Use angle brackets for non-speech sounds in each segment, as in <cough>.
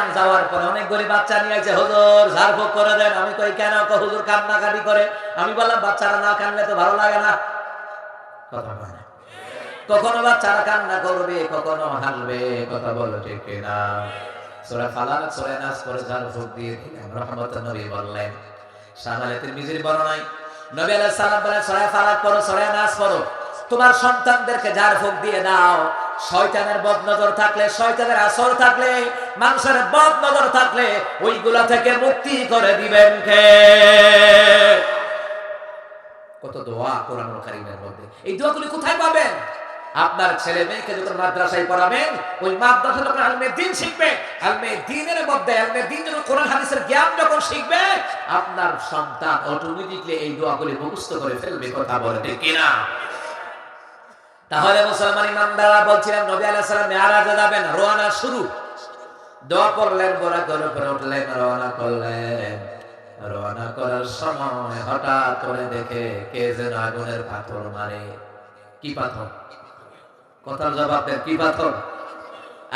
গেলাম যাওয়ার পরে অনেক গরিব বাচ্চা নিয়ে আছে হুজুর, ঝাড়ফুঁক করে দেন। আমি কই, কেন? হুজুর, কান্নাকাটি করে। আমি বললাম, বাচ্চারা না কানলে তো ভালো লাগে না। কথা কখনো বাচ্চারা কান্না করবে, কখনো হাসবে, কথা বলো ঠিক কিনা। সূরা ফালাক সূরা নাস ঝাড়ফুঁক দিয়ে নবী বললেন। তিরমিজির বর্ণনায় নবী আলাইহিস সালাম বলেন, সূরা ফালাক পড়ো, সূরা নাস পড়ো। তোমার সন্তানদেরকে ঝাড়ফুঁক দিয়ে দাও শয়তানের বদনজর থাকলে, শয়তানের আসর থাকলে, মানুষের বদনজর থাকলে, ওইগুলা থেকে মুক্তি করে দিবেন কে? কত দোয়া কোরআন কারিমের মধ্যে। এই দোয়াগুলি কোথায় পাবেন? আপনার ছেলে মেয়েকে যখন মাদ্রাসায় পড়াবেন, ওই মাদ্রাসা যখন আলমে দিন শিখবে, আলমে দিনের মধ্যে, আলমে দিন যখন কোরআন, হাদিসের জ্ঞান যখন শিখবে, আপনার সন্তান অটোমেটিকলি এই দোয়াগুলি মুখস্থ করে ফেলবে, কথা বলে কিনা? তাহলে মুসলমান ইমামদারা বলছিলাম নবী আলাইহিস সালাম মেয়ারাজে যাবেন, রওনা শুরু। দোয়া পড়লেন, গোরা করে উপরে উঠলেন, রওনা করলেন। রওনা করার সময় হঠাৎ করে দেখে কে যেন আগুনের পাথর মারে। কি পাথর? কথার জবাব দেন, কি পাথর?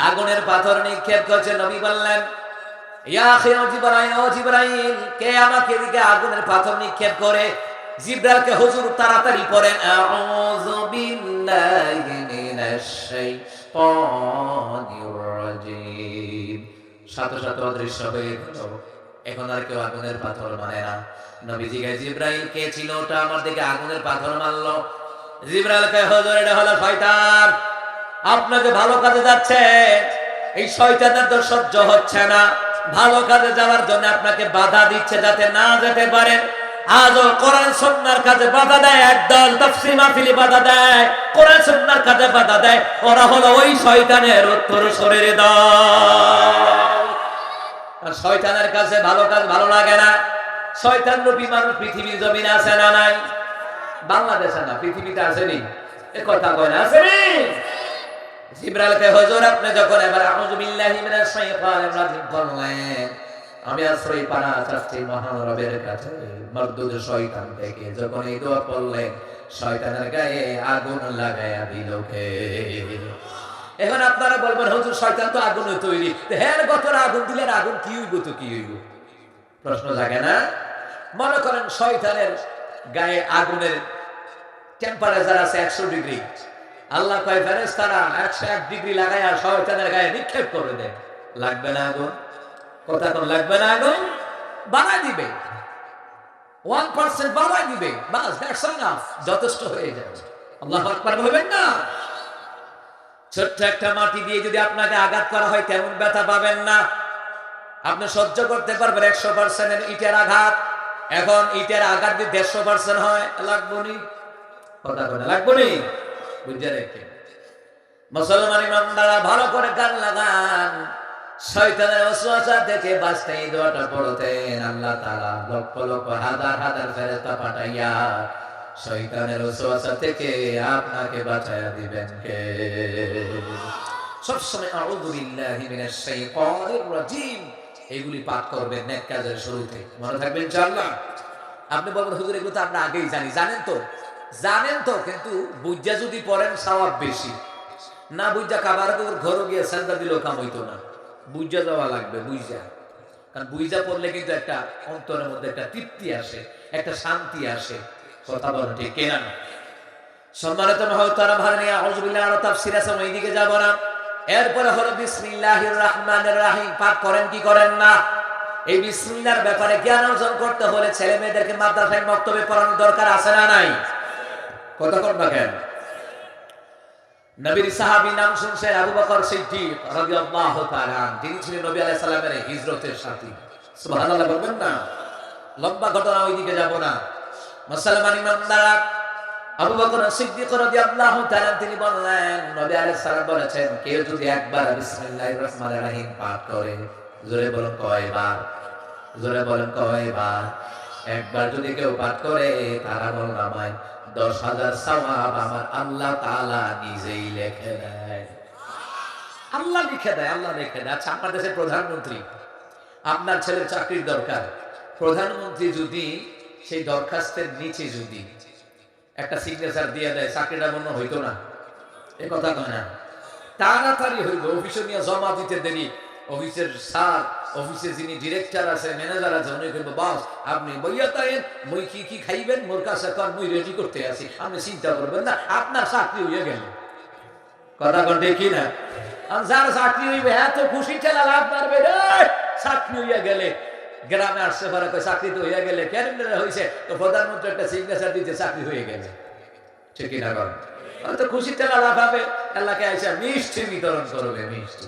আগুনের পাথর নিক্ষেপ করছে নবী বললেন, ইয়া আখি ও জিবরাইল, কে আমাকে এদিকে আগুনের পাথর নিক্ষেপ করে? জিব্রাইলকে হুজুর তাড়াতাড়ি পড়েন, আউযু বিল্লাহি মিনাশ শাইতানির রাজিম। সাথে সাথে অদৃশ্য হয়ে গেল। এখন আর কেউ আগুনের পাথর মানে না। নবীজি কে, জিব্রাইল, কে ছিল ওটা আমার দিকে আগুনের পাথর মারলো? জিব্রাইল কে, হুজুর, এটা হলো শয়তান। আপনাকে ভালো কাজে যাচ্ছে। এই শয়তানের তো সহ্য হচ্ছে না। ভালো কাজে যাওয়ার জন্য আপনাকে বাধা দিচ্ছে যাতে না যেতে পারেন আজও কোরআন সুন্নাহর কাজে বাধা দেয়, একদল তাফসীর মাহফিলি বাধা দেয়, কোরআন সুন্নাহর কাজে বাধা দেয়, ওরা হলো ওই শয়তানের উত্তর শরীরে দল। শয়তানের কাছে ভালো কাজ ভালো লাগে না। শয়তান রূপী মানুষ পৃথিবীর জমিনে আছে না নাই? বাংলাদেশে না, পৃথিবীতে আসেনি এ কথা কয় না আসেনি জিব্রাইলকে হুজুর আপনি যখন এবার আউযু বিল্লাহি মিনাশ শাইতানির রাজিম বললেন আমি আশ্রয় পানা চাচ্ছি মহান রবের কাছে। মরদুদ শয়তান থেকে যখন এই দোয়া পড়লেন শয়তানের গায়ে আগুন লাগায়া দিল কে? এখন আপনারা বলবেন, হুজুর, শয়তান তো আগুন তৈরি। হ্যাঁ গতর আগুন দিলেন আগুন কি হইব তো কি হইব? প্রশ্ন জাগে না? মনে করেন শয়তানের গায়ে আগুনের টেম্পারেচার আছে একশো ডিগ্রি। আল্লাহ কয় ফেরেস তারা একশো এক ডিগ্রি লাগাইয়া শয়তানের গায়ে নিক্ষেপ করে দেয় লাগবে না আগুন? কথা লাগবে না বানাই দিবে। ওয়ান পার্সেন্ট দিবে। বাস দ্যাটস এনাফ যথেষ্ট হয়ে যাবে। আল্লাহ আকবার না। ছোট্ট একটা মাটি দিয়ে যদি আপনাকে আঘাত করা হয়, তেমন ব্যথা পাবেন না। আপনি সহ্য করতে পারবেন একশো পার্সেন্টের ইটের আঘাত। এখন ইটের আঘাত যদি দেড়শো পার্সেন্ট হয়, লাগবো নি? কথা কথা লাগবো নি? বুঝে রেখে। মুসলমান ইমানদারা ভালো করে গান লাগান। শয়তানের ওসওয়াসা থেকে বাঁচতে এই দোয়াটা পড়তেন। আল্লাহ তাআলা লক্ষ লক্ষ হাজার হাজার ফেরেশতা পাঠাইয়া শয়তানের ওসওয়াসা থেকে আপনাকে বাঁচায়া দিবেন কে? সবসময় আউযু বিল্লাহি মিনাশ শাইতানির রাজিম। এগুলি পাঠ করবেন নেক কাজের শুরুতে। মনে থাকবেন ইনশাআল্লাহ? আপনি বলবেন হুজুর, এগুলো তো আমরা আগেই জানি। জানেন তো? জানেন তো, কিন্তু বুঝা যদি পড়েন সওয়াব বেশি। না বুঝা কাবার ঘরে গিয়ে সেজদা দিলেও কাম হইতো না। বুঝা যাওয়া লাগবে, বুঝা। কারণ বুঝা পড়লে কিন্তু একটা অন্তরের মধ্যে একটা তৃপ্তি আসে, একটা শান্তি আসে। কথা বলো ঠিক কেনা সম্মানিত মহতারা ভালো নিয়ে আউযুবিল্লাহ আরও তাফসীর আছে, আমি এইদিকে যাব না। এরপরে হলো বিসমিল্লাহির রহমানির রহিম। পাঠ করেন কি করেন না? এই বিসমিল্লাহর ব্যাপারে জ্ঞান অর্জন করতে হলে ছেলে মেয়েদেরকে মাদ্রাসায় মক্তবে পড়ানোর দরকার আছে না নাই? কর না কেন? নবীর সাহাবী নাম শুনছেন আবু বকর সিদ্দিক রাদিয়াল্লাহু তাআলা যিনি ছিলেন নবী আলাইহিস সালামের হিজরতের সাথী। সুবহানাল্লাহ, বলবেন না? লম্বা ঘটনা ওইদিকে যাব না। মুসলমান ইমানদারা আবু বকর সিদ্দিক রাদিয়াল্লাহু তাআলা তিনি বললেন, নবী আলাইহিস সালাম বলেছেন, কেউ যদি একবার বিসমিল্লাহির রহমানির রহিম পাঠ করে, জোরে বলুন কয়বার? জোরে বলুন কয়বার? একবার যদি কেউ পাঠ করে, তারা বল নামায় দশ হাজার সওয়াব আমার আল্লাহ তালা নিজেই লেখে দেয়। আল্লাহ লিখে দেয়, আল্লাহ লিখে দেয়। আচ্ছা আপনার দেশের প্রধানমন্ত্রী, আপনার ছেলের চাকরির দরকার। প্রধানমন্ত্রী যদি, সেই দরখাস্তের নিচে যদি একটা সিগনেচার দিয়ে দেয়, চাকরিটা মনে হইতো না। এ কথা কয় না। তাড়াতাড়ি হইব অফিসে নিয়ে জমা দিতে দেরি। অফিসের স্যার, অফিসে যিনি ডিরেক্টর আছে ম্যানেজার আছে, উনি কিন্তু বস, আপনি বইয়া তাইন মই কি কি খাইবেন? মোর কাছে কর, মই রেডি করতে আছি। আপনি চিন্তা করবেন না, আপনার চাকরি হয়ে গেল। কথা কোন ঠিক কি না আর যার চাকরি হইবে এত খুশি ঠেলা লাভ পারবে চাকরি হইয়া গেলে, গ্রামে আসছে পরে কয়, চাকরি তো হইয়া গেলে, কেন হয়েছে তো প্রধানমন্ত্রী একটা সিগনেচার দিতে চাকরি হয়ে গেলে। ঠিক কিনা কর তো খুশি ঠেলা লাভ হবে। এলাকায় এসে মিষ্টি বিতরণ করবে, মিষ্টি।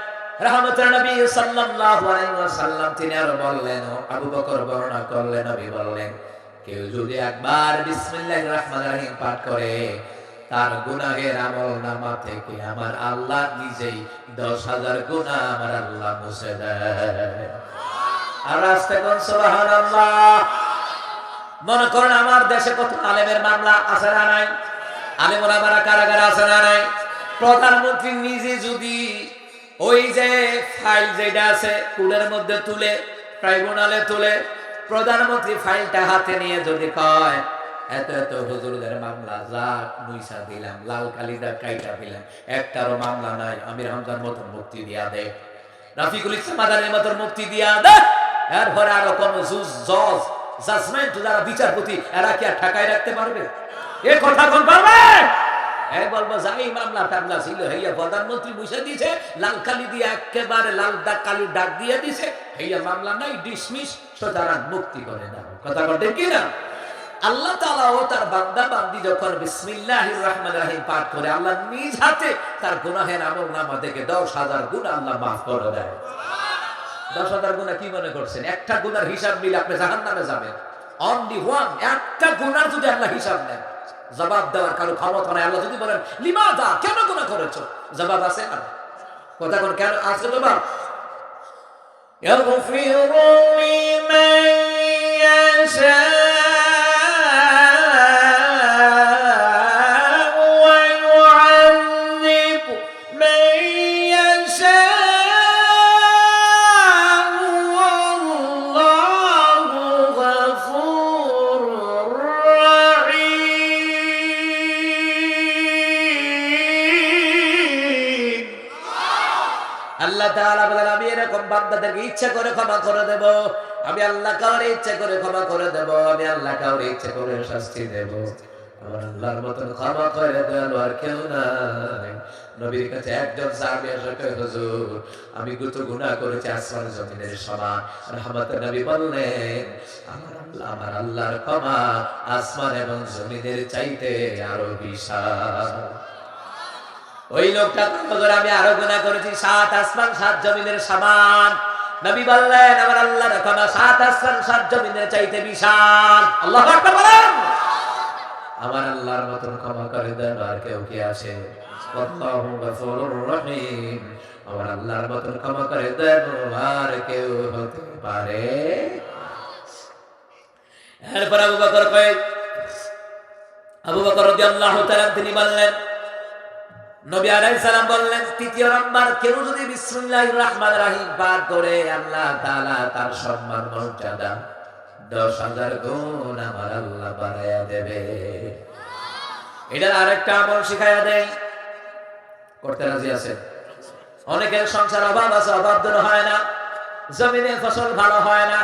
নবী সাল্লাল্লাহু আলাইহি ওয়াসাল্লাম তিনি আরও বললেন আবু বকর, বর্ণনা করলেন নবী বললেন, কেউ যদি একবার বিসমিল্লাহির রহমানির রহিম পাঠ করে, তার গুনাহের আমল নামা থেকে আমার আল্লাহ নিজেই দশ হাজার গুনাহ আমার আল্লাহ মুছে দেয়। আর রাস্তে কোন সুবহানাল্লাহ। মনে করেন আমার দেশে কত আলেমের মামলা আছে না নাই? আলেম ওলামারা কারাগারে আছে না নাই? প্রধানমন্ত্রী নিজে যদি ওই যে ফাইল যেটা আছে কুলের মধ্যে তুলে, ট্রাইব্যুনালে তুলে, প্রধানমন্ত্রী ফাইলটা হাতে নিয়ে যদি কয়, এত এত হুজুরদের মামলা যা মুইসা দিলাম, লাল কালিদা কাইটা দিলাম, একটারও মামলা নাই, আমির হামজার মতন মুক্তি দিয়া দে। রাফিকুল ইসলাম মাদানের মতন মুক্তি দিয়া দে। এরপরে আরও কোন জুজ জজ, জাজমেন্ট যারা বিচারপতি, এরা কি আর ঠাকায় রাখতে পারবে? এ কথা কোন পারবে? এই বলব যাই, মামলা টামলা ছিল, হইয়া প্রধানমন্ত্রী দিয়েছে, লাল কালি দিয়ে একেবারে লাল দাগ কালি ডাক দিয়ে দিছে হইয়া মামলা নাই, ডিসমিস মুক্তি করে দাও। কথা বলতে কি না? আল্লাহ তার যখন বিসমিল্লাহির রহমানির রহিম পাঠ করে, আল্লাহ নিজ হাতে তার গুনাহের আমল নামা থেকে দশ হাজার গুণ আল্লাহ মাফ করে দেয়। দশ হাজার গুণা কি মনে করছেন? একটা গুণার হিসাব নিলে আপনি জাহান নামে যাবেন। অনলি ওয়ান একটা গুনার যদি আল্লাহ হিসাব নেন। জবাব দেওয়ার কারো ক্ষমতা নাই আল্লাহ যদি বলেন লিমাদা কেন গুনাহ করেছো জবাব আছে আর কথা কোন কেন আছে জবাব يغفر لمن يشاء বান্দাদেরকে ইচ্ছা করে ক্ষমা করে দেব। আমি আল্লাহ কাউরে ইচ্ছা করে ক্ষমা করে দেব, আমি আল্লাহ কাউরে ইচ্ছা করে শাস্তি দেব। আমার আল্লাহর মতন ক্ষমা করে দেওয়ার আর কেউ নাই। নবীর কাছে একজন সাহাবী এসে কয়, হুজুর, আমি কত গুনাহ করেছি আসমান জমিনের সমান। রহমত নবী বললেন, আমার আল্লাহ, আমার আল্লাহর ক্ষমা আসমান এবং জমিনের চাইতে আরও বিশাল। ওই লোকটা আমি আরও গুণা করেছি সাত আসমান, সাত জমিনের সমান। নবী বললেন, আমার আল্লাহর ক্ষমা সাত আসমান, সাত জমিনের চাইতে বিশাল। আল্লাহ আকবার বলেন। আমার আল্লাহর মতন ক্ষমা করে দেন, আর কেউ কি আছে? আল্লাহু গফুরুর রহিম। আমার আল্লাহর মতন ক্ষমা করে দেন, আর কেউ হতে পারে এরপর আবু বকর কয়, আবু বকর রাদিয়াল্লাহু তাআলা তিনি বললেন নবী সালাম বললেন, তৃতীয় কেউ যদি করে, আল্লাহ তার সম্মান মর্যাদা দশ হাজার গুণ আমার আল্লাহ বাড়াইয়া দেবে। আরেকটা আমল শিখাইয়া দেয় করতে রাজি আছে অনেকের সংসার অভাব আছে, অভাব দূর হয় না। জমিনে ফসল ভালো হয় না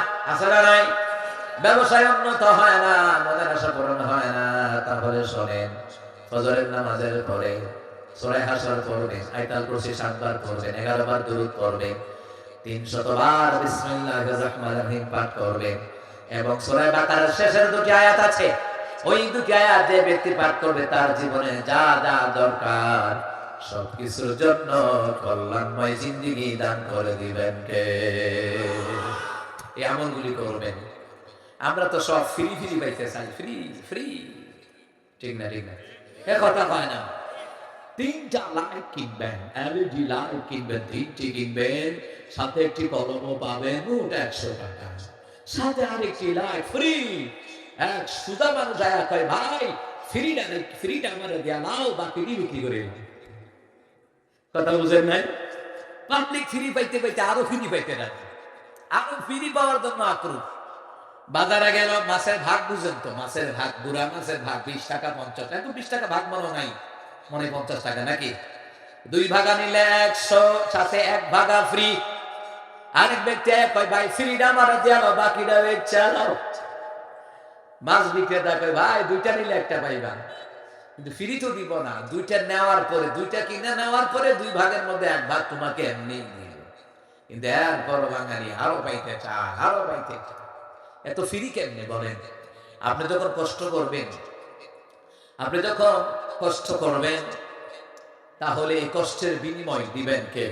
না নাই? ব্যবসায় উন্নত হয় না মনের আশা পূরণ হয় না। তাহলে শোনেন, ফজরের নামাজের পরে সূরা হাসর পড়বেন আয়াতুল কুরসি সাতবার পড়বেন 11 বার দুরূদ পড়বেন 300 বার বিসমিল্লাহির রহমানির রহিম পাঠ করবেন এবং সূরা বাকারার শেষের দুটি আয়াত আছে। ওই দুটি আয়াত যে ব্যক্তি পাঠ করবে তার জীবনে যা যা দরকার, সবকিছুর জন্য কল্যাণময় জিন্দিগি দান করে দিবেন কে? এই আমলগুলি করবেন। আমরা তো সব ফ্রি ফ্রি পাইতে চাই, ফ্রি ফ্রি। ঠিক না ঠিক না। এ কথা হয় না। তিনটা লাইট কিনবেন এলইডি লাইট কিনবেন, তিনটি কিনবেন, সাথে একটি পাবেন, মোট একশো টাকা। সাথে আরেকটি লাই ফ্রি। এক সুদা মানুষ কয়, ভাই ফ্রিটা নাও, বাকি করে? কথা বুঝেন নাই? পাবলিক ফ্রি পাইতে পাইতে আরও ফ্রি পাইতে রাখে আরও ফ্রি পাওয়ার জন্য আক্রোশ। বাজারে গেল মাছের ভাগ বুঝেন তো, মাছের ভাগ, বুড়া মাছের ভাগ, বিশ টাকা, পঞ্চাশ এখন বিশ টাকা ভাগ মনে নাই। মনে পঞ্চাশ টাকা নাকি? দুই ভাগা নিলে একশো, সাথে এক ভাগা ফ্রি আরেক ব্যক্তি এক কয়, ভাই ফ্রিটা আমার দেওয়া বাকিটা চালাও মাছ বিক্রেতা কয়, ভাই, দুইটা নিলে একটা পাইবা। কিন্তু ফ্রি তো দিব না। দুইটা নেওয়ার পরে, দুইটা কিনে নেওয়ার পরে দুই ভাগের মধ্যে এক ভাগ তোমাকে এমনি দিল কিন্তু এরপর বাঙালি আরও পাইতে চায়, আরও পাইতে এত ফ্রি কেমনে বলেন? আপনি যখন কষ্ট করবেন, আপনি যখন কষ্ট করবেন, তাহলে এই কষ্টের বিনিময় দিবেন কে?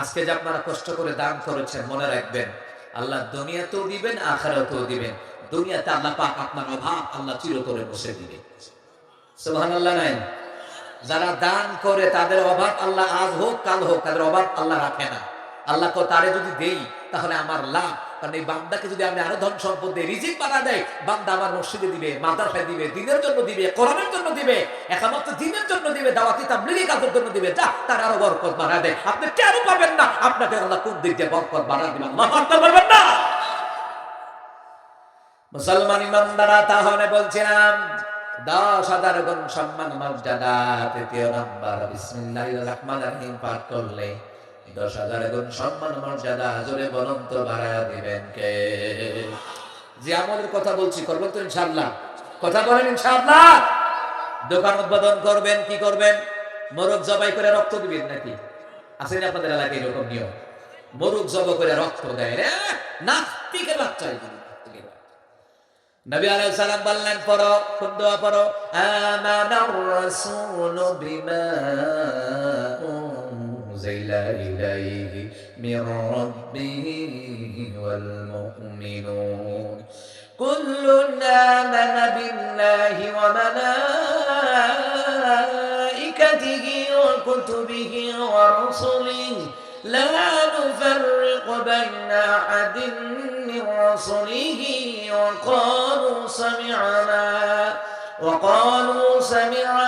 আজকে যে আপনারা কষ্ট করে দান করেছেন, মনে রাখবেন, আল্লাহ দুনিয়াতেও দিবেন, আখারাতেও দিবেন। দুনিয়াতে আল্লাহ পাক আপনার অভাব আল্লাহ চিরতরে বসে দিবে। যারা দান করে, তাদের অভাব আল্লাহ আজ হোক, কাল হোক, তাদের অভাব আল্লাহ রাখে না। আল্লাহ তারে যদি দেই, তাহলে আমার লাভ কারণ এই বান্দাকে যদি আমি আরও ধন সম্পদ দেই রিজিক বানা দেয় বান্দা আমার মসজিদে দিবে মাদ্রাসায় দিবে, দিনের জন্য দিবে, কোরআনের জন্য দিবে একামাত্র দিনের জন্য দিবে, দাওয়াতি তাবলিগি কাজের জন্য দিবে, যা, তার আরও বরকত বাড়া দেয়। আপনি কেন পাবেন না? আপনাকে আল্লাহ কোন দিক দিয়ে বরকত বাড়া দিবেন? আল্লাহ আকবার বলবেন না। মুসলমান ইমানদারা তাহলে বলছিলাম, দশ হাজার গুণ সম্মান মর্যাদা, তৃতীয় নাম্বার, বিসমিল্লাহির রহমানির রহিম পাঠ করলে দশ হাজার গুণ সম্মান মর্যাদা জোরে বলুন তো বাড়ায় দিবেন কে? যে আমলের কথা বলছি, করবেন তো ইনশাআল্লাহ। কথা বলেন ইনশাআল্লাহ। দোকান উদ্বোধন করবেন, কি করবেন? মোরগ জবাই করে রক্ত দিবেন নাকি? আছেন আপনাদের এলাকায় এরকম নিয়ম? মোরগ জব করে রক্ত দেয় রে। নাস্তিকের বাচ্চা। নবী আলাইহিস সালাম বললেন, পড়ো কোন দোয়া পড়ো। আমানার রাসূলু বিমা أنزل إليه من ربه والمؤمنون. كل آمن بالله وملائكته وكتبه ورسله. لا نفرق بين أحد من رسله. وقالوا سمعنا وقالوا سمعنا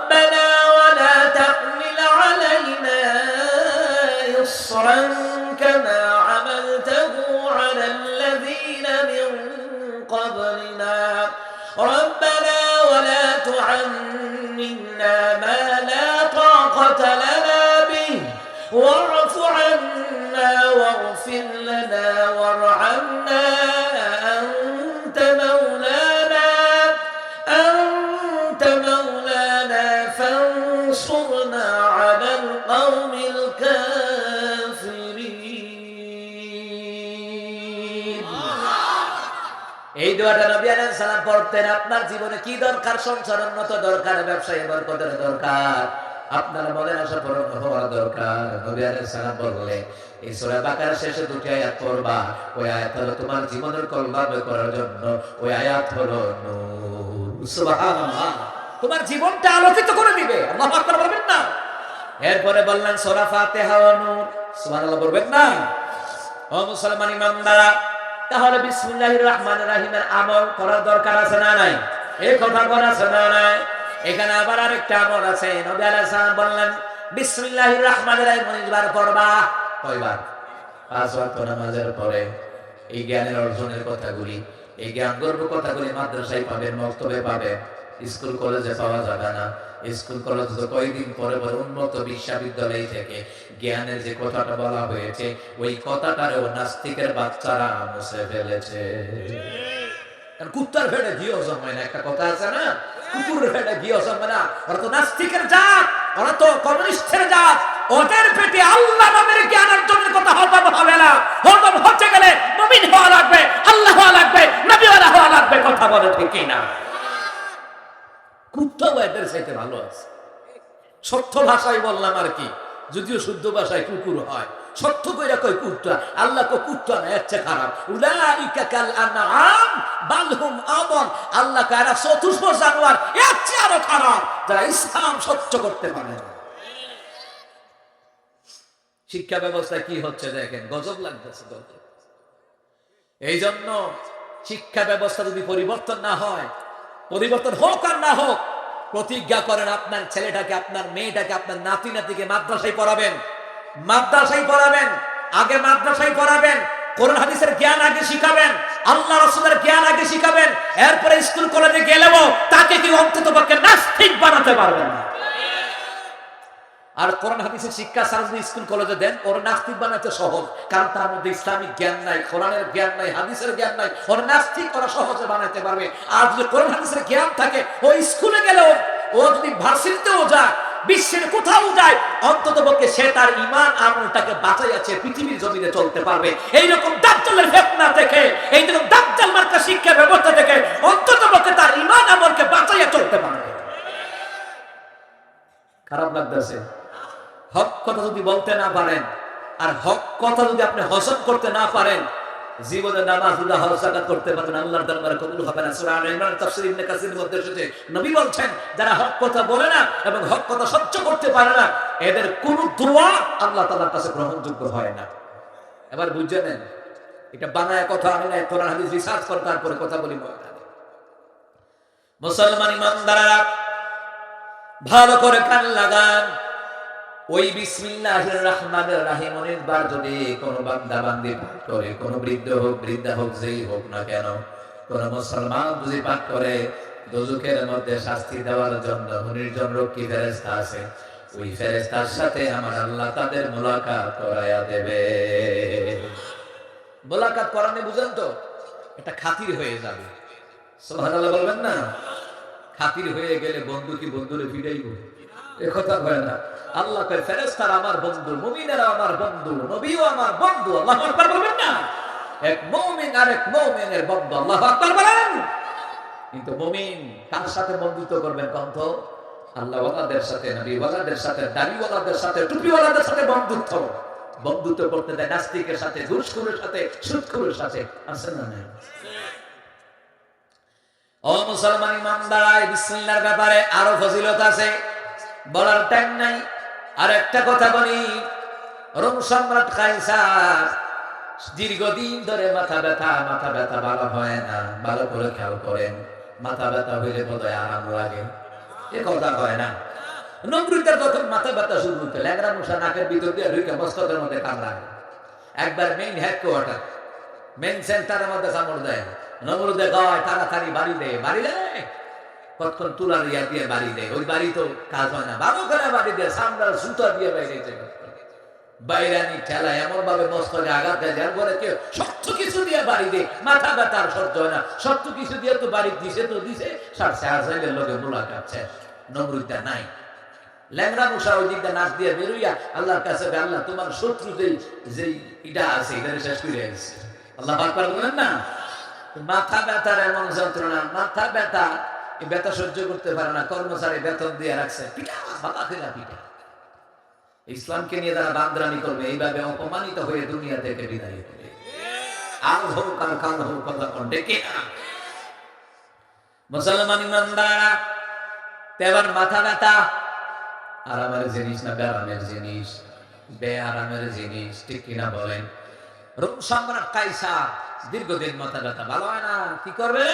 ولا সালাম পড়তেন, আপনার জীবনে কি দরকার? সংসার উন্নত দরকার, ব্যবসায় বরকতের দরকার। আপনার মনের আশা পূরণ হওয়ার দরকার। নবী আলাইহিস সালাম বললে এই সূরা বাকারা শেষে দুটি আয়াত পড়বা। ওই আয়াত হলো তোমার জীবনের কল্যাণ করার জন্য। ওই আয়াত হলো নূর। সুবহানাল্লাহ। তোমার জীবনটা আলোকিত করে দিবে। আকবার বলবেন না। এরপরে বললেন, সূরা ফাতিহা ও নূর। সুবহানাল্লাহ বলবেন না। ও মুসলমান ইমানদারা তাহলে বিসমিল্লাহির রহমানির রহিমের আমল করার দরকার আছে না নাই? এই কথা বলা আছে না নাই? এখানে আবার আরেকটা আমল আছে। নবী আলাইহিস সালাম বললেন, বিসমিল্লাহির রহমানির রহিম বার পড়বা। কয়বার? পাঁচ ওয়াক্ত নামাজের পরে। এই জ্ঞানের অর্জনের কথাগুলি, এই জ্ঞান গর্ব কথাগুলি মাদ্রাসায় পাবেন মক্তবে পাবেন স্কুল, কলেজে পাওয়া যাবে না। স্কুল কলেজ তো কয়েকদিন পরে পরে উন্নত বিশ্ববিদ্যালয় থেকে জ্ঞানের যে কথাটা বলা হয়েছে, ওই কথাটারেও নাস্তিকের বাচ্চারা মুছে ফেলেছে। কুত্তার ভেড়ে ঘিও জন্মায় না, একটা কথা আছে না? কুকুরের ভেড়ে ঘিও জন্মায় না, ওরা তো নাস্তিকের জাত, ওরা তো কমিউনিস্টের জাত। ওদের পেটে আল্লাহ নামের জ্ঞানের জন্য কথা হজম হবে না। হজম হচ্ছে গেলে মুমিন হওয়া লাগবে, আল্লাহ হওয়া লাগবে নবীওয়ালা হওয়া লাগবে, কথা বলে ঠিক না কুত্তাও এদের চাইতে ভালো আছে। সত্য ভাষায় বললাম আর কি, যদিও শুদ্ধ ভাষায় কুকুর হয়। সত্য কইরা কই কুত্তা আল্লাহ কো কুত্তা না, এর খারাপ। উলাইকা কাল আনআম, বাল হুম আদল আল্লাহ কারা চতুষ্প জানোয়ার, এর আরও খারাপ। যারা ইসলাম সহ্য করতে পারে না। শিক্ষা ব্যবস্থায় কি হচ্ছে দেখেন? গজব লাগতেছে এই জন্য শিক্ষা ব্যবস্থা যদি পরিবর্তন না হয় পরিবর্তন হোক আর না হোক, প্রতিজ্ঞা করেন আপনার ছেলেটাকে, আপনার মেয়েটাকে, আপনার নাতি নাতিকে মাদ্রাসায় পড়াবেন। মাদ্রাসায় পড়াবেন, আগে মাদ্রাসায় পড়াবেন, কোরআন হাদিসের জ্ঞান আগে শিখাবেন, আল্লাহ রসুলের জ্ঞান আগে শিখাবেন, এরপরে স্কুল কলেজে গেলেও তাকে কি অন্তত পক্ষে নাস্তিক বানাতে পারবেন না। আর কোরআন হাদিসের শিক্ষা সারা যদি স্কুল, কলেজে দেন, ওর নাস্তিক বানাতে সহজ। কারণ তার মধ্যে ইসলামিক জ্ঞান নাই, কোরআনের জ্ঞান নাই, হাদিসের জ্ঞান নাই, ওর নাস্তিক ওরা সহজে বানাতে পারবে। আর যদি কোরআন হাদিসের জ্ঞান থাকে, ও স্কুলে গেলেও, ও যদি ভার্সিটিতেও যায়, বিশ্বের কোথাও যায় অন্তত পক্ষে সে তার ইমান আমলটাকে বাঁচাই আছে পৃথিবীর জমিনে চলতে পারবে। এইরকম দাজ্জালের ফেতনা থেকে এইরকম দাজ্জাল মার্কা শিক্ষা ব্যবস্থা থেকে অন্তত পক্ষে তার ইমান আমলকে বাঁচাইয়া চলতে পারবে। খারাপ লাগতেছে। হক কথা যদি বলতে না পারেন, আর হক কথা যদি আপনি হজম করতে না পারেন হয় না। এবার বুঝে নেন, এটা বানায় কথা আমি না, কোরআন রিসার্চ করে তারপরে কথা বলি মুসলমান ভালো করে কান লাগান ওই বিসমিল্লাহির রহমানির রহিম বার যদি কোন বান্দা বান্দি পাঠ করে, কোন বৃদ্ধ হোক, বৃদ্ধা হোক, যেই হোক না কেন, কোন মুসলমান যদি পাঠ করে দোজখের মধ্যে শাস্তি দেওয়ার জন্য নির্জন রক্ষী ফেরেস্তা আছে, ওই ফেরেস্তার সাথে আমার আল্লাহ তাদের মোলাকাত করাইয়া দেবে। মোলাকাত করানো বুঝেন তো? এটা খাতির হয়ে যাবে। সুবহানাল্লাহ বলবেন না? খাতির হয়ে গেলে বন্ধু কি বন্ধুরে ফিরাইব? এ কথা হয় না। আল্লাহ কয়, ফেরেশতারা আমার বন্ধু, মুমিনেরা আমার বন্ধু, নবীও আমার বন্ধু, আল্লাহ আকবার বলবেন না। এক মুমিন আর এক মুমিনের বন্ধু, আল্লাহ আকবার বলেন। কিন্তু মুমিন কার সাথে বন্ধুত্ব করবেন আল্লাহ ওয়ালাদের সাথে নবী ওয়ালাদের সাথে, দাড়িওয়ালাদের সাথে, টুপিওয়ালাদের সাথে বন্ধুত্ব। বন্ধুত্ব করতে দেয় নাস্তিকের সাথে, ঘুষখোরের সাথে, সুদখোরের সাথে। আছে না নাই? ও মুসলমান ইমানদার বিসমিল্লাহর ব্যাপারে আরও ফজিলত আছে। বলার টাইম নাই। আর একটা কথা বলি। রোম সম্রাট কাইসার দীর্ঘদিন ধরে মাথা ব্যথা মাথা ব্যথা ভালো হয় না, ভালো করে খেয়াল করেন। মাথা ব্যথা হইলে বোধহয় আরাম লাগে। এ কথা হয় না। নমরুদের তখন মাথা ব্যথা শুরু হতে ল্যাংরা মশা নাকের ভিতর দিয়ে ঢুকে মধ্যে একবার মেইন হেডকোয়ার্টার মেইন সেন্টারের মধ্যে কামড় দেয় নমরুদে গায় তাড়াতাড়ি বাড়ি দেয় বাড়ি দেয় কতক্ষণ তুলার ইয়া দিয়ে বাড়ি দেয়। ওই বাড়ি তো কাজ হয় না। ভালো করে বাড়ি দেয় সামরার সুতা দিয়ে বাইরে বাইরানি ঠেলা এমন ভাবে মস্তকে আঘাত দেয়, যার পরে কেউ কিছু দিয়ে বাড়ি দেয়। মাথা ব্যথা আর সহ্য হয় না। কিছু দিয়ে তো বাড়ি দিছে তো দিছে, সার শেয়ার সাইলের লোকে নাই। ল্যাংরা মশা ওই দিকটা নাচ দিয়ে আল্লাহর কাছে আল্লাহ, তোমার শত্রু যেই যেই এটা আছে এটা শেষ করে আল্লাহ বলেন না? মাথা ব্যথার এমন যন্ত্রণা, মাথা ব্যথা ব্যথা সহ্য করতে পারে না, কর্মচারী বেতন দিয়ে রাখছে। পিঠা পিঠা। ইসলামকে নিয়ে যারা বান্দরামি করবে, এইভাবে অপমানিত হয়ে দুনিয়া থেকে বিদায় হোক আর কাল হোক, কথা মুসলমান ইমানদারা মাথা ব্যথা। আরামের জিনিস না বেআরামের জিনিস? বেআরামের জিনিস, ঠিক কিনা বলেন? রোম সম্রাট কাইসা দীর্ঘদিন মাথা ব্যথা, ভালো হয় না? কি করবে?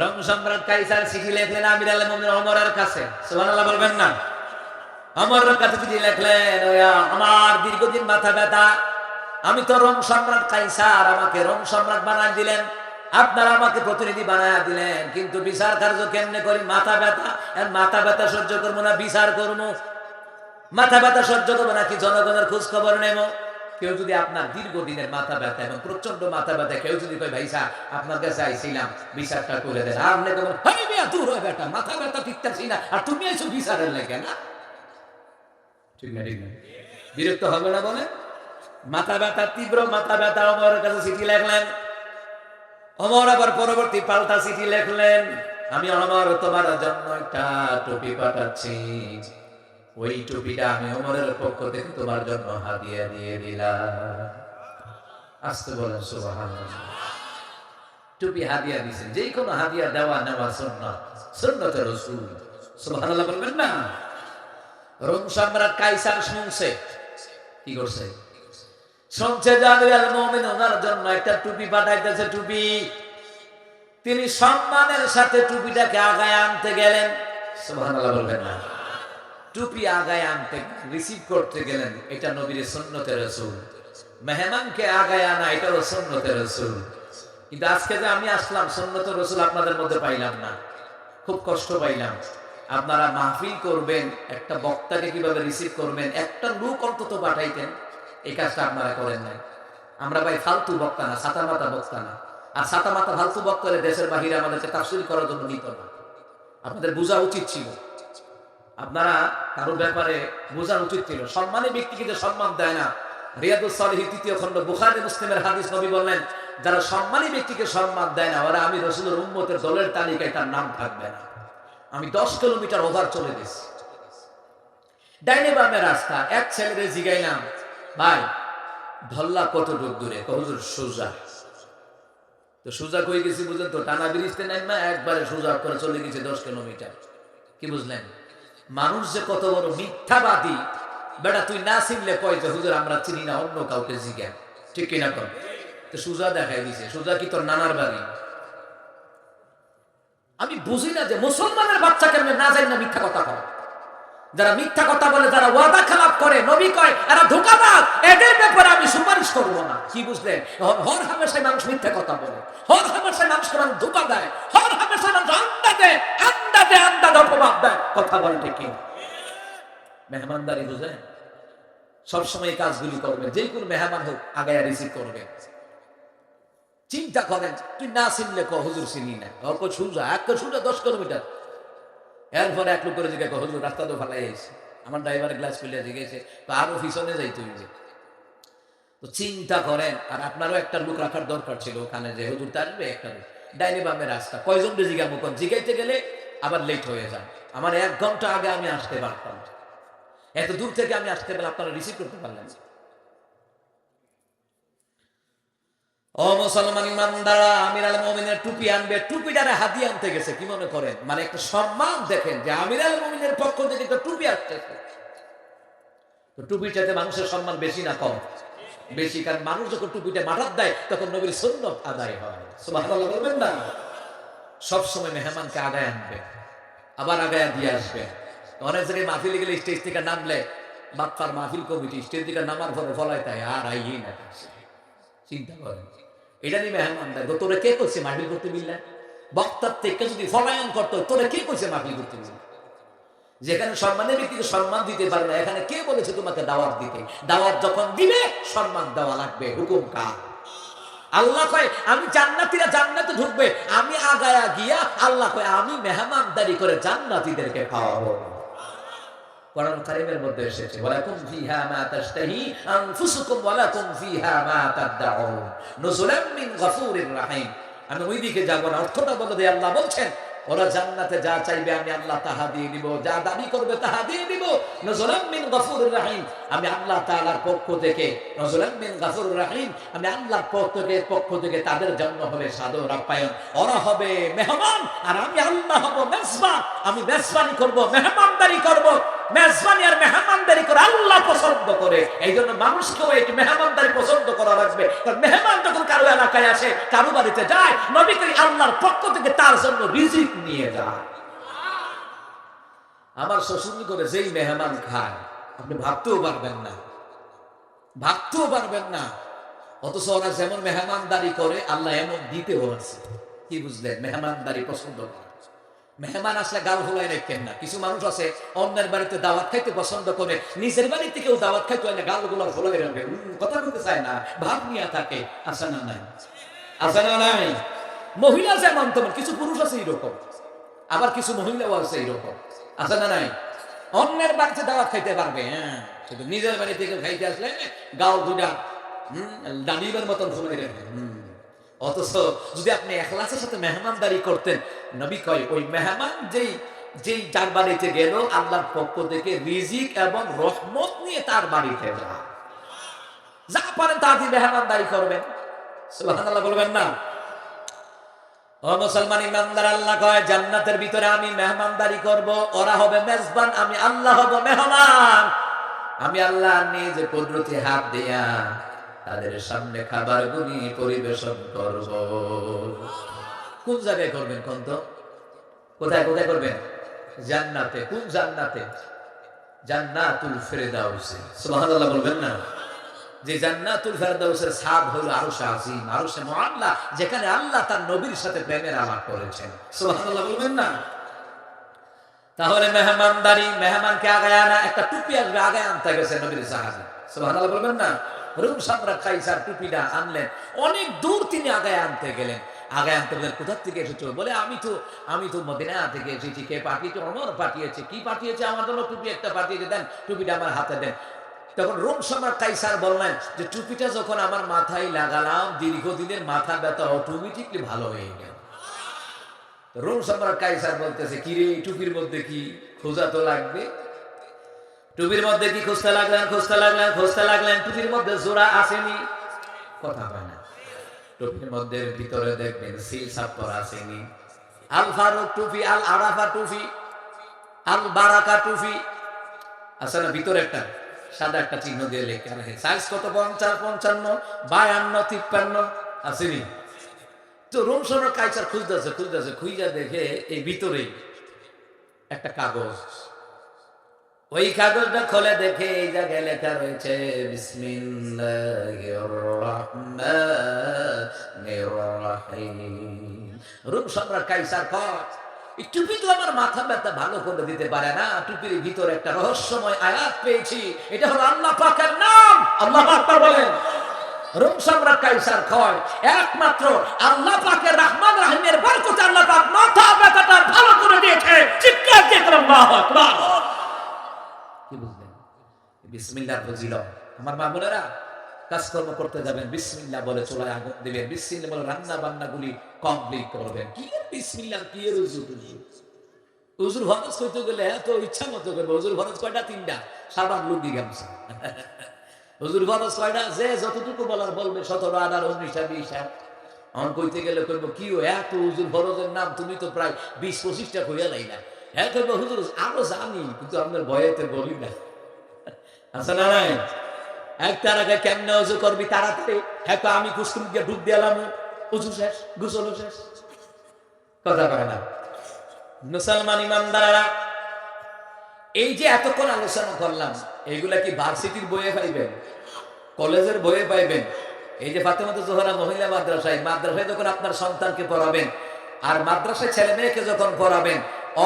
রোম সম্রাট কাইসার চিঠি লেখলেন আমির আল মুমিন ওমরের কাছে। সুবহানাল্লাহ বলবেন না। ওমরের কাছে চিঠি লেখলেন আমার দীর্ঘদিন মাথা ব্যথা। আমি তো রং সম্রাট কাইসার, আমাকে রং সম্রাট বানায় দিলেন। আপনারা আমাকে প্রতিনিধি বানায় দিলেন। কিন্তু বিচার কার্য কেমনে করি? মাথা ব্যথা। মাথা ব্যথা সহ্য করব না, বিচার করব। মাথা ব্যথা সহ্য করব নাকি জনগণের খোঁজ খবর নেব? কেউ যদি আপনার দীর্ঘদিনের মাথা ব্যথা এবং প্রচণ্ড মাথা ব্যথা, কেউ যদি কই ভাই স্যার আপনার কাছে আইছিলাম, বিচারটা করে দেন। আপনি কেমন হাই মিয়া, দূর বেটা মাথা ব্যথা না, আর তুমি বিচারের না? ঠিক না ঠিক না। বিরক্ত হবে না বলে? মাথা ব্যথা, তীব্র মাথা ব্যথা কাছে চিঠি লেখলেন। অমর আবার পরবর্তী পাল্টা চিঠি লেখলেন। আমি অমর, তোমার জন্য একটা টুপি পাঠাচ্ছি। ওই টুপিটা আমি অমরের পক্ষ থেকে তোমার জন্য হাদিয়া দিয়ে দিলাম। আসতে বলেন, সুবহানাল্লাহ। টুপি হাদিয়া দিছেন যে কোনো হাদিয়া দেওয়া নেওয়া সুন্নাত সুন্নাত রাসূল। বলবেন না? রোম সম্রাট কাইসার শুনছে। কি করছে? শুনছে আমিরাল মুমিন ওনার জন্য একটা টুপি টুপি। তিনি সম্মানের সাথে টুপিটাকে আগায় আনতে গেলেন। সুবহানাল্লাহ বলবেন না? টুপি আগায় আনতে রিসিভ করতে গেলেন, এটা নবীর সুন্নতে রাসূল। মেহমানকে আগায় আনা এটাও সুন্নতে রাসূল। কিন্তু আজকে যে আমি আসলাম সুন্নতে রাসূল আপনাদের মধ্যে পাইলাম না। খুব কষ্ট পাইলাম। আপনারা মাহফিল করবেন, একটা বক্তাকে কীভাবে রিসিভ করবেন, একটা লোক অন্তত পাঠাইতেন, এই কাজটা আপনারা করেন নাই। আমরা ভাই ফালতু বক্তা না ছাতা মাতা বক্তা না। আর সাতা মাতা ফালতু বক্তারে দেশের বাহিরে আমাদেরকে তাফসিল করার জন্য নিত না। আপনাদের বোঝা উচিত ছিল। আপনারা কারও ব্যাপারে বোঝা উচিত ছিল। সম্মানী ব্যক্তিকে যে সম্মান দেয় না রিয়াদুল সালিহি তৃতীয় খণ্ড বুখারী মুসলিমের হাদিস নবী বললেন, যারা সম্মানী ব্যক্তিকে সম্মান দেয় না, ওরা আমি রসুলের উম্মতের দলের তালিকায় তার নাম থাকবে না। আমি দশ কিলোমিটার ওভার চলে গেছি। ডাইনে বামে রাস্তা, এক ছেলেরে জিগাইলাম, ভাই, ধল্লা কত দূর দূরে? কহুজুর সোজা। তো সোজা কই গেছি বুঝলেন তো? টানা ব্রিজতে নাই না একবারে সোজা করে চলে গেছে দশ কিলোমিটার। কি বুঝলেন? মানুষ যে কত বড় মিথ্যাবাদী, বেটা তুই না চিনলে কয় যে, হুজুর, আমরা চিনি না, অন্য কাউকে জিজ্ঞান ঠিক কিনা কর তো সুজা দেখাই দিছে, সুজা কি তোর নানার বাড়ি? আমি বুঝি না যে মুসলমানের বাচ্চা কেমনে না জানি না মিথ্যা কথা কয়। যারা মিথ্যা কথা বলে, যারা ওয়াদা খেলাপ করে, নবী কয়, এরা ধোকাবাজ, এদের ব্যাপারে আমি সুপারিশ করব না। কি বুঝলেন? হর হামেশায় মানুষ মিথ্যা কথা বলে, হর হামেশায় মানুষকে মানুষ ধোকা দেয়, হর হামেশায় মানুষ আন্ডা দেয় আন্ডা দেয়। কথা বলে মেহমানদারি সবসময় কাজগুলি যে কোনো মেহমান হোক রিসিভ চিন্তা করেন তুই না চিনলে হুজুর চিনি না। সুজা এক সুজা দশ কিলোমিটার। এরপরে এক লোক করে জিজ্ঞাসা হুজুর, রাস্তা তো ফালাই আমার ড্রাইভার গ্লাস খুলে জিজ্ঞেসে তো আরও পিছনে যাই তুই যে তো চিন্তা করেন, আর আপনারও একটা লোক রাখার দরকার ছিল ওখানে, যে হুজুর আসবে একটা লোক ডাইনি বামে রাস্তা। কয়জন জিজ্ঞামো কোন? জিগাইতে গেলে আবার লেট হয়ে যায়। আমার এক ঘণ্টা আগে আমি আসতে পারতাম। এত দূর থেকে আমি আসতে পারলে আপনারা রিসিভ করতে পারলেন ও মুসলমান ইমানদারা আমির আল মমিনের টুপি আনবে। টুপিটারে হাতি আনতে গেছে, কি মনে করেন? মানে একটা সম্মান দেখেন যে আমির আল মমিনের পক্ষ থেকে একটা টুপি আসতেছে। চাইতে মানুষের সম্মান বেশি না কম? বেশি কারণ মানুষ যখন টুপিটা মাথার দেয়, তখন নবীর সুন্নত আদায় হয়। সুবহানাল্লাহ বলবেন না? সব সময় মেহমানকে আগায় আনবে, আবার আগায় দিয়ে আসবে। অনেক জায়গায় মাহফিল গেলে স্টেজ থেকে নামলে, বাপ্পার মাহফিল কমিটি, স্টেজ থেকে নামার পরে ফলায় তাই, আর আইই না চিন্তা করেন। এটা নিয়ে মেহমানদার গো তোরা কে করছে মাহফিল করতে মিললে? বক্তার থেকে যদি ফলায়ন করতো তোরা কে করছে মাহফিল করতে মিললে? যেখানে সম্মানের ব্যক্তিকে সম্মান দিতে পারে না, এখানে কে বলেছে তোমাকে দাওয়াত দিতে? দাওয়াত যখন দিবে, সম্মান দেওয়া লাগবে। হুকুম কার? আল্লাহ কয়, আমি জান্নাতীরা জান্নাতে ঢুকবে। আমি আগায়া গিয়া আল্লাহ কয়, আমি মেহমানদারি করে জান্নাতিদেরকে খাওয়াবো। কোরআন কারিমের মধ্যে এসেছে আমি ওই দিকে যাব না। অর্থটা বলে দিয়ে আল্লাহ বলছেন ওরা জান্নাতে যা চাইবে আমি আল্লাহ তাহা দিয়ে দিব যা দাবি করবে তাহা দিয়ে দিব নজরাম মিন রাহিম রহিম। আমি আল্লাহ তাআলার পক্ষ থেকে নজরাম মিন রাহিম রহিম। আমি আল্লাহর পক্ষ থেকে পক্ষ থেকে তাদের জন্য হবে সাদর আপ্যায়ন ওরা হবে মেহমান। আর আমি আল্লাহ হব মেজবান। আমি মেজবানি করব, মেহমানদারি করব। মেজবানি আর মেহমানদারি করে আল্লাহ পছন্দ করে। এই জন্য মানুষকেও এই মেহমানদারি পছন্দ করা লাগবে। মেহমান যখন কারও এলাকায় আসে, কারও বাড়িতে যায়, নবী করি আল্লাহর পক্ষ থেকে তার জন্য রিজিক নিয়ে যায়। আমার শ্বশুর করে যেই মেহমান খায়, আপনি ভাবতেও পারবেন না। ভাবতেও পারবেন না। অথচ ওরা যেমন মেহমানদারি করে, আল্লাহ এমন দিতেও আছে। কি বুঝলেন? মেহমানদারি পছন্দ করে। মেহমান আসলে গাল ভোলাই রাখেন না। কিছু মানুষ আছে, অন্যের বাড়িতে দাওয়াত খাইতে পছন্দ করে, নিজের বাড়িতে কেউ দাওয়াত খাইতে হয় না গালগুলো ভোলাই রাখবে কথা বলতে চায় না, ভাব নিয়ে থাকে। আসে না নাই? আসে না নাই? মহিলা যেমন তেমন, কিছু পুরুষ আছে এইরকম আবার কিছু মহিলাও আছে এইরকম আছে না নাই? অন্যের বাড়িতে দাওয়াত খাইতে পারবে হ্যাঁ। নিজের বাড়ি থেকে খাইতে আসলে গাও দুটা ডালিমের মতন ঘুমাই রাখবে হুম। অথচ যদি আপনি এখলাসের সাথে মেহমানদারি করতেন নবী কয়, ওই মেহমান যেই যেই যার বাড়িতে গেল, আল্লাহর পক্ষ থেকে রিজিক এবং রহমত নিয়ে তার বাড়িতে যা পারেন তা দিয়ে মেহমানদারি করবেন। সুবহানাল্লাহ বলবেন না। ও মুসলমান ইমানদার, আল্লাহ কয়, জান্নাতের ভিতরে আমি মেহমানদারি করব, ওরা হবে মেজবান, আমি আল্লাহ হব মেহমান। আমি আল্লাহ নিজে কুদরতি হাত দিয়া তাদের সামনে খাবার গুনি পরিবেশন করব। কোন জায়গায় করবেন কোন তো? কোথায় কোথায় করবেন? জান্নাতে, কোন জান্নাতে? জান্নাতুল ফেরদাউসে। সুবহানাল্লাহ বলবেন না? যে জান্নাতুল ফেরদাউসের ছাদ হলো আরশে আজিম, আরশে মুআল্লা, যেখানে আল্লাহ তার নবীর সাথে প্রেমের আলাপ করেছেন। সুবহানাল্লাহ বলবেন না? তাহলে মেহমানদারি, মেহমানকে আগায় আনা, একটা টুপি আসবে, আগায় আনতে গেছে নবীর সাহাবী। সুবহানাল্লাহ বলবেন না? রুম সম্রাট কাইসার টুপিটা আনলেন। অনেক দূর তিনি আগায় আনতে গেলেন। আগায় আনতে বলেন কোথার থেকে এসেছ? বলে, আমি তো আমি তো মদিনা থেকে এসেছি। কে পাঠিয়েছে? অমর পাঠিয়েছে। কি পাঠিয়েছে? আমার জন্য টুপি একটা পাঠিয়েছে। দেন, টুপিটা আমার হাতে দেন। তখন রোম সম্রাট কাইসার বললেন যে, টুপিটা যখন আমার মাথায় লাগালাম, দীর্ঘদিনের মাথা ব্যথা অটোমেটিকলি ভালো হয়ে গেল। রোম সম্রাট কাইসার বলতেছে, কি রে টুপির মধ্যে কি খোঁজা তো লাগবে? টুপির মধ্যে কি খুঁজতে লাগলেন? খুঁজতে লাগলেন? খুঁজতে লাগলেন? টুপির মধ্যে জোড়া আসেনি। কথা না টুপির মধ্যে ভিতরে দেখবেন সিল সাপ্পর আসেনি আল ফারুক টুপি, আল আরাফা টুপি, আল বারাকা টুপি। আছে না, ভিতরে একটা, সাদা একটা চিহ্ন দিয়ে লেখা রাখে সাইজ কত? পঞ্চাশ, পঞ্চান্ন, বায়ান্ন, তিপ্পান্ন। আসেনি তো রুম সম্রাট কাইসার খুঁজতেছে খুঁজতেছে খুঁজা দেখে এই ভিতরে একটা কাগজ। ওই কাগজটা খোলে দেখে এই জায়গায় লেখা রয়েছে রোম সম্রাট এই টুপি তো আমার মাথা ব্যথা ভালো করে দিতে পারে না, টুপির ভিতরে একটা রহস্যময় আয়াত পেয়েছি, এটা হলো আল্লাহ পাকের নাম। আল্লাহ আকবার বলেন। রোম সম্রাট কাইসার কয়, একমাত্র আল্লাহ পাকের রহমান রহিমের আল্লাহ পাক মাথা ব্যথাটা ভালো করে দিয়েছে। চিৎকার কি বুঝলেন? বিসমিল্লাহ বুঝিল। আমার মা বোনেরা, কাজকর্ম করতে যাবেন, বিসমিল্লাহ বলে চুলায় আগুন দিবেন, বিসমিল্লাহ বলে রান্না বান্না গুলি কমপ্লিট করবেন। কি এর বিসমিল্লাহ, কি উজুর? করতে গেলে এত ইচ্ছা মতো করবে। উজুর ফরজ কয়টা? তিনটা। সাবান, লুঙ্গি, গামছা। <laughs> হুজুর ফরজ কয়টা? যে যতটুকু বলার বলবে, সতেরো, আঠারো উনিশটা বিশটা আমার কইতে গেলে করব কি এত হুজুর ফরজের নাম? তুমি তো প্রায় বিশ, পঁচিশটা কইয়া লাইলা। হ্যাঁ হুজুর জানি, কিন্তু আপনার ভয়েতে বলি না। আচ্ছা এক তারাকে কেমনে উজু করবি তাড়াতাড়ি? হ্যাঁ আমি কুসকুম গিয়ে উজু শেষ গুসল শেষ। কথা কয় না। মুসলমান ইমানদারেরা, এই যে এতক্ষণ আলোচনা করলাম, এইগুলা কি ভার্সিটির বইয়ে পাইবেন? কলেজের বইয়ে পাইবেন? এই যে ফাতেমাত জোহরা মহিলা মাদ্রাসায় মাদ্রাসায় যখন আপনার সন্তানকে পড়াবেন আর মাদ্রাসায় ছেলে মেয়েকে যখন পড়াবেন,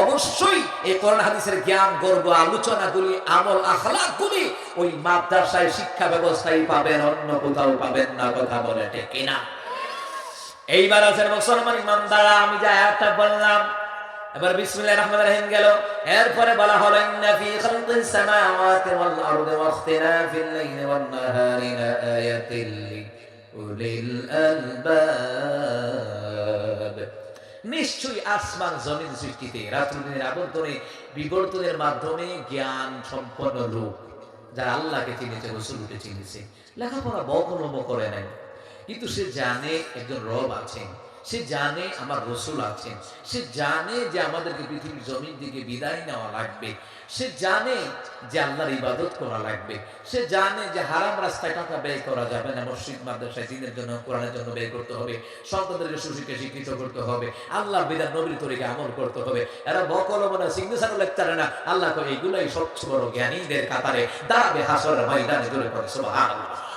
অবশ্যই এই কোরআন হাদিসের জ্ঞান, গর্ব, আলোচনাগুলি, আমল, আখলাকগুলি ওই মাদ্রাসায় শিক্ষা ব্যবস্থায় পাবেন, অন্য কোথাও পাবেন না, কথা বলে কিনা? এইবার আছেন মুসলমান ইমানদারা আমি যা একটা বললাম, এবার বিসমিল্লাহির রহমানির রহিম গেল। এরপরে বলা হলো, ইন্না ফি খালকিস সামাওয়াতি ওয়াল আরদি ওয়া ইখতিলাফিল লাইলি ওয়ান নাহারি লাআয়াতিল লিউলিল আলবাব। নিশ্চয়ই আসমান জমিন সৃষ্টিতে রাত্রিদিনের আবর্তনে, বিবর্তনের মাধ্যমে জ্ঞান সম্পন্ন লোক, যারা আল্লাহকে চিনেছে, রসুলকে চিনেছে। লেখাপড়া বকলম করে নাই। কিন্তু সে জানে একজন রব আছেন। সে জানে আমার রসুল আছেন। সে জানে যে আমাদেরকে পৃথিবীর জমির দিকে বিদায় নেওয়া লাগবে। সে জানে যে আল্লাহর ইবাদত করা লাগবে। সে জানে যে হারাম রাস্তায় টাকা ব্যয় করা যাবে না, মসজিদ, মাদ্রাসায় দিনের জন্য, কোরআনের জন্য ব্যয় করতে হবে, সন্তানদেরকে সুশিক্ষা শিক্ষিত করতে হবে, আল্লাহর বিধান, নবীর তরিকে আমল করতে হবে। এরা বকলম না সিগনেচারও লিখতে না, আল্লাহ এইগুলাই সবচেয়ে বড় জ্ঞানীদের কাতারে। দাঁড়াবে হাসর ময়দানে দূরে করে সুবহানাল্লাহ।